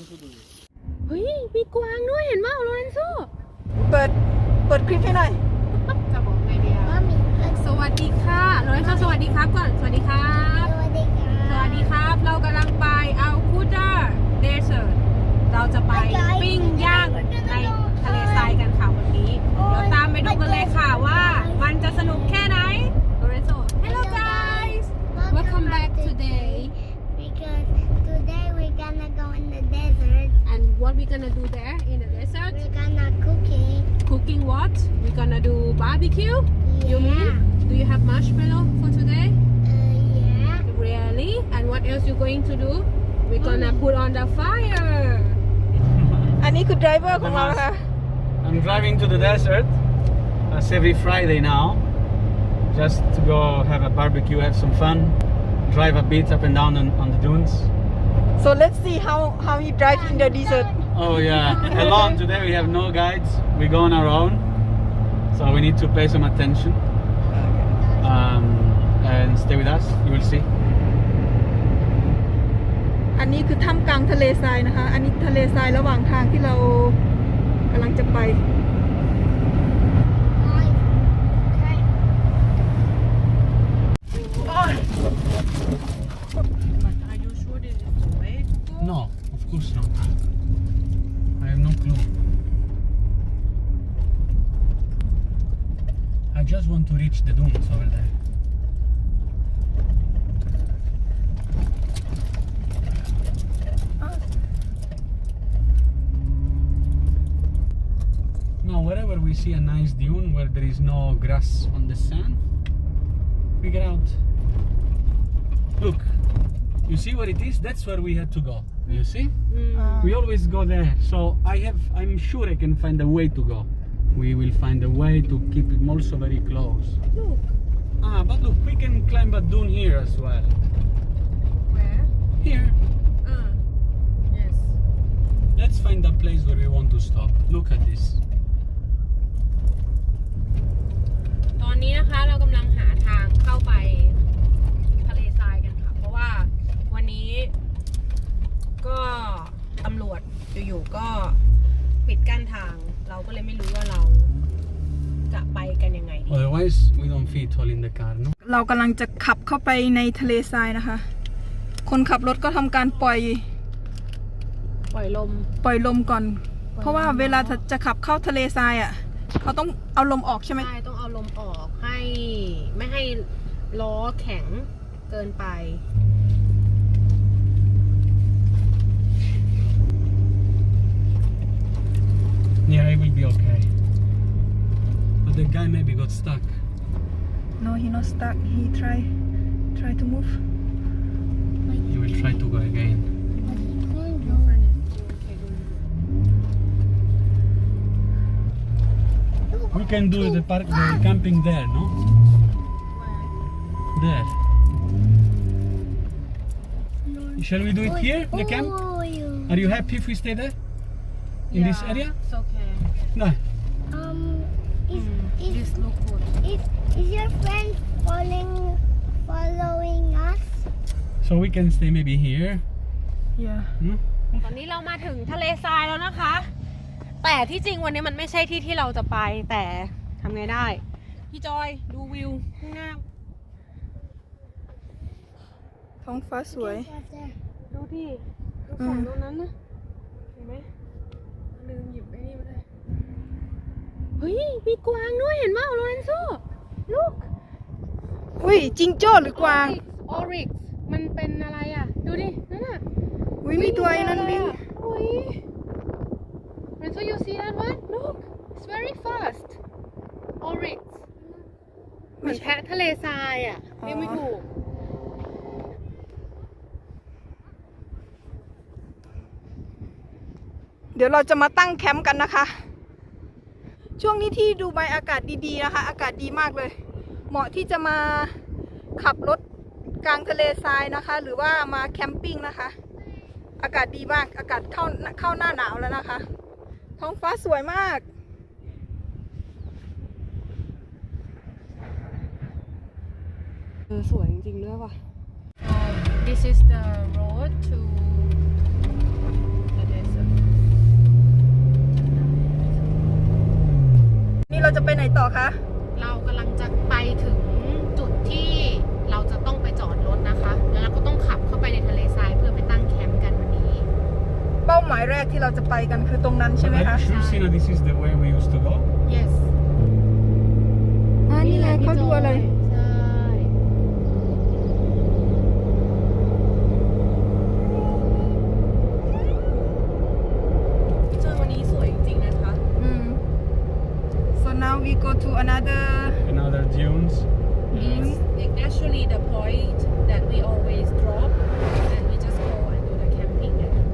want to do it. เฮ้ย มีกวางด้วยเห็นไหมโลเรนโซเปิด เปิดคลิปให้หน่อย จะบอกไงดีอะ Mommy, let's สวัสดีค่ะโลเรนโซสวัสดีครับก่อน สวัสดีครับ do it สวัสดีครับ เรากำลังไปเอาคูเดอร์เดสเซอร์เราจะไปปิ้งย่างใน in the desert. and what we gonna do there in the desert We're gonna cooking. cooking what we gonna do barbecue you mean do you have marshmallow for today Uh, yeah. really and what else you going to do we're gonna put on the fire อันนี้คือไดรเวอร์ของเรานะคะ I'm driving to the desert. That's every Friday now. Just to go have a barbecue, have some fun, drive a bit up and down on, on the dunes. so let's see how how he drive in the desert Oh yeah, alone today we have no guides. We go on our own, so we need to pay some attention um, and stay with us. You will see. อันนี้คือถ้ำกลางทะเลทรายนะคะ อันนี้ทะเลทรายระหว่างทางที่เรากำลังจะไป Okay. Course not. I have no clue. I just want to reach the dunes over there. Now, wherever we see a nice dune where there is no grass on the sand, we get out. Look, you see what it is? That's where we had to go. You see? Mm. we always go there. So i have i'm sure i can find a way to go. We will find a way to keep him also very close. Look. Ah but look we can climb a dune here as well. Where? Here. Uh, yes. Let's find a place where we want to stop. Look at this. อยู่ๆก็ปิดกั้นทาง เราก็เลยไม่รู้ว่าเราจะไปกันยังไงดี Otherwise, we don't fit all in the car, no? เรากำลังจะขับเข้าไปในทะเลทรายนะคะ คนขับรถก็ทำการปล่อยปล่อยลม ปล่อยลมก่อน เพราะว่าเวลาจะขับเข้าทะเลทรายอะ เขาต้องเอาลมออกใช่ไหมใช่ต้องเอาลมออกให้ไม่ให้ล้อแข็งเกินไป got stuck. no he not stuck he try try to move He will try to go again. We can do the park, the camping there, no? There. Shall we do it here, the camp? Are you happy if we stay there? In this area? It's okay. No. Um, is, Mm, is, this look good. is, is your friend following, following us? So we can stay maybe here. yeah No? ตอนนี้เรามาถึงทะเลทรายแล้วนะคะ แต่ที่จริงวันนี้มันไม่ใช่ที่ที่เราจะไป แต่ทำไงได้ พี่จอยดูวิวข้างหน้า ท้องฟ้าสวย What's there? ดูที่ดูฝั่งตรงนั้นนะ เห็นไหมลืมหยิบไอ้นี่มาด้วย เฮ้ย มีกวางด้วยเห็นไหมโลเรนโซ ลูกอุ้ยจิงโจ้หรือกวางออริกมันเป็นอะไรอะ ดูดิ นั่นน่ะอุ้ยมีตัวไอ้นั้นวิ่งอุ้ย Lorenzo you see that one look it's very fast oryx เหมือนแพะทะเลทรายอะเรียกไม่ถูกเดี๋ยวเราจะมาตั้งแคมป์กันนะคะ ช่วงนี้ที่ดูไบอากาศดีๆนะคะ อากาศดีมากเลย เหมาะที่จะมาขับรถกลางทะเลทรายนะคะ หรือว่ามาแคมปิ้งนะคะ อากาศดีมาก อากาศเข้าเข้าหน้าหนาวแล้วนะคะ ท้องฟ้าสวยมากเออสวยจริงๆด้วยว่ะ this is the road to the นี้เราจะไปไหนต่อคะ เรากำลังจะไปถึงจุดที่เราจะต้องไปจอดรถนะคะ แล้วเราก็ต้องขับเข้าไปในทะเลทรายเพื่อไปตั้งแคมป์กันวันนี้ เป้าหมายแรกที่เราจะไปกันคือตรงนั้นใช่ไหม Are คะ you sure, Sina, this is the way we used to go? yes อ่านี่ไงเขาดูอะไร ใช่ พี่จอยวันนี้สวยจริงๆนะคะ อืม so now we go to another Another dunes. It's actually the point that we always drop and we just go and do the camping there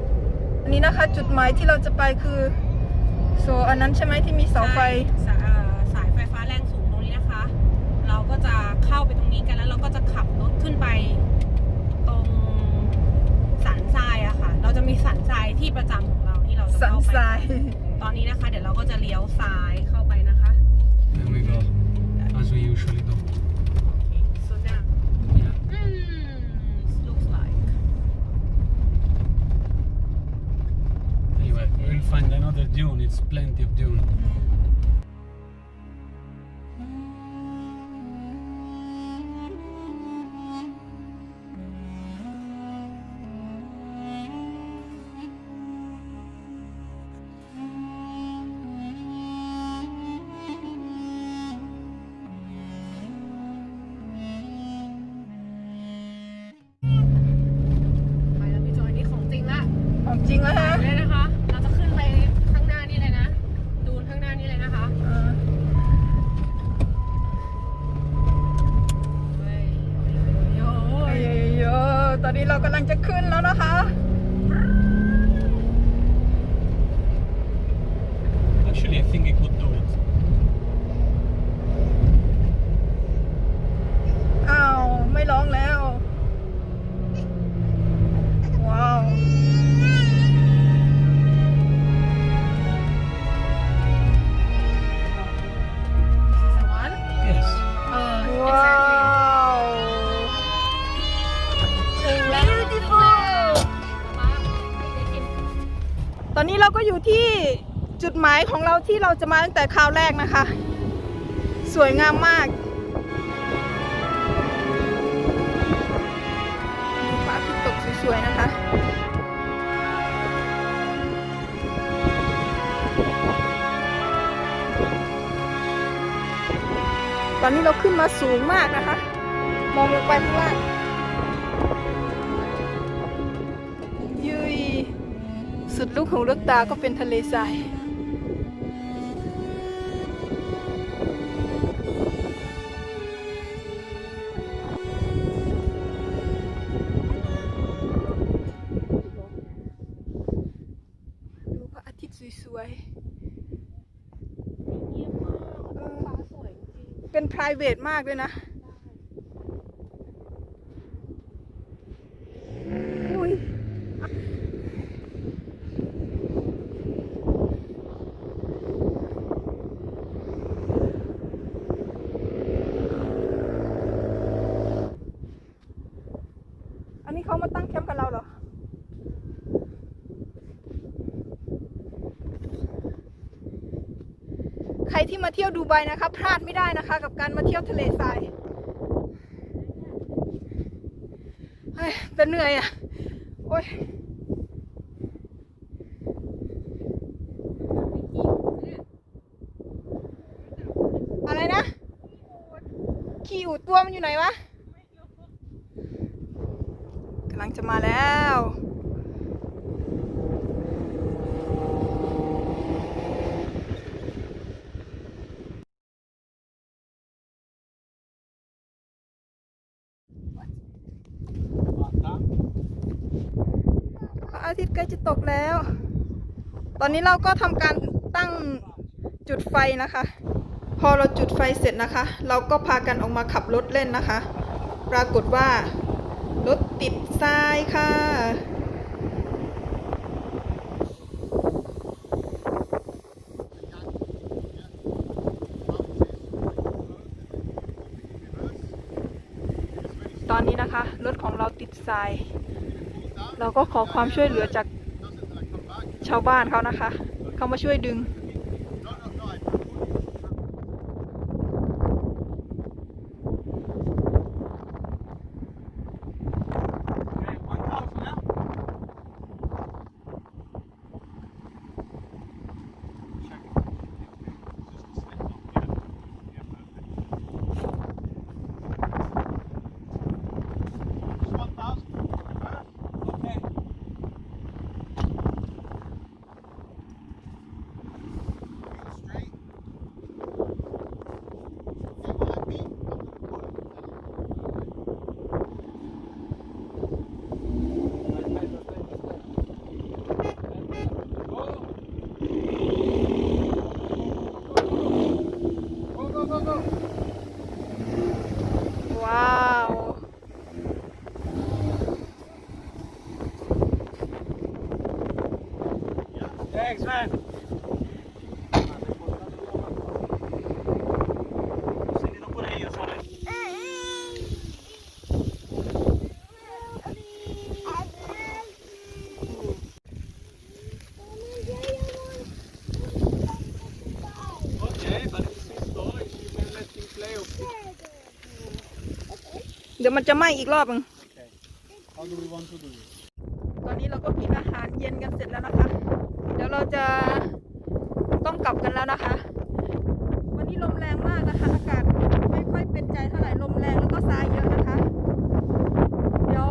อันนี้นะคะจุดหมายที่เราจะไปคือโซอันนั้นใช่ไหมที่มีเสาไฟใช่สายเอ่อสายไฟฟ้าแรงสูงตรงนี้นะคะ เราก็จะเข้าไปตรงนี้กันแล้วเราก็จะขับรถขึ้นไปตรงสันทรายอะค่ะ เราจะมีสันทรายที่ประจำของเราที่เราจะสันเข้าไปทราย ตอนนี้นะคะ เดี๋ยวเราก็จะเลี้ยวซ้ายเข้า There we go. As we usually do. Okay, so now. Yeah. Mm, looks like. Anyway, we'll find another dune. It's plenty of dune. Mm. เรากำลังจะขึ้นแล้วนะคะายของเราที่เราจะมาตั้งแต่คราวแรกนะคะ สวยงามมากดูพระอาทิตย์ตกสวยๆนะคะตอนนี้เราขึ้นมาสูงมากนะคะ มองลงไปข้างล่างยุยสุดลูกของลูกตาก็เป็นทะเลทราย เป็น p r i v a t มากด้วยนะอุ๊ยอันนี้เขามาตั้งแคมป์กับเราเหรอ ใค รที่มาเที่ยวดูไบนะคะพลาดไม่ได้นะคะ กับการมาเที่ยวทะเลทรายเฮ้ยแต่เหนื่อยอะโอ้ยอะไรนะ ขี่อูดตัวมันอยู่ไหนวะกำลังจะมาแล้ว พระอาทิตย์ ใกล้จะตกแล้ว ตอนนี้เราก็ทำการตั้งจุดไฟนะคะ พอเราจุดไฟเสร็จนะคะ เราก็พากันออกมาขับรถเล่นนะคะ ปรากฏว่ารถติดทรายค่ะตอนนี้นะคะ รถของเราติดทราย เราก็ขอความช่วยเหลือจากชาวบ้านเขานะคะ เขามาช่วยดึง Okay. Straight. Okay, well, me, I'm gonna pull it. Go, go, go, go. ว้าว Thanks, man. Sentito pure io, sole. Okay, but it's his toy. You can let him play. Okay. เดี๋ยวมันจะไหม้อีกรอบหนึง How do we want to do it? ตอนนี้เราก็กินอาหารเย็นกันเสร็จแล้วนะคะ เดี๋ยวเราจะต้องกลับกันแล้วนะคะ วันนี้ลมแรงมากนะคะ อากาศไม่ค่อยเป็นใจเท่าไหร่ลมแรงแล้วก็ทรายเยอะนะคะ เดี๋ยว